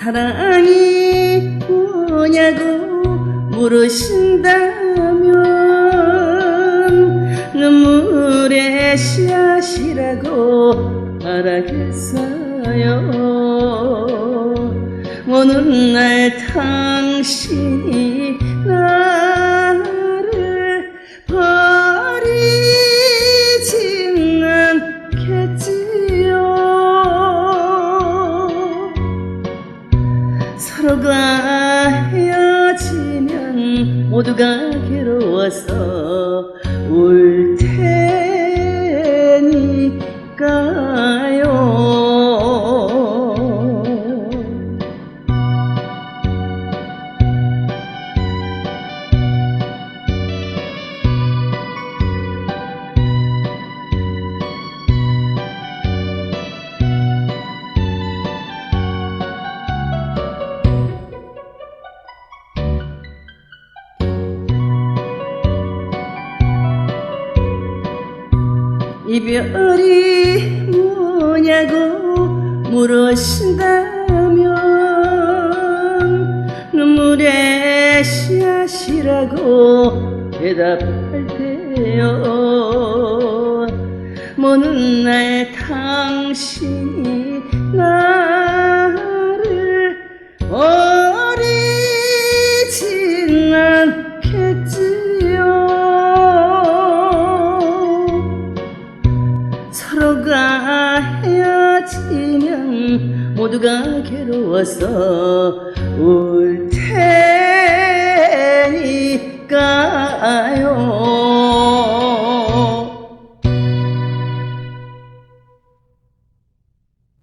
사랑이 뭐냐고 물으신다면 눈물의 씨앗이라고 말하겠어요. 어느 날 당신이 나 서로가 헤어지면 모두가 괴로워서 이별이 뭐냐고 물으신다면 눈물의 씨앗이라고 대답할 테요. 먼날 당신이 나 서로가 헤어지면 모두가 괴로워서 울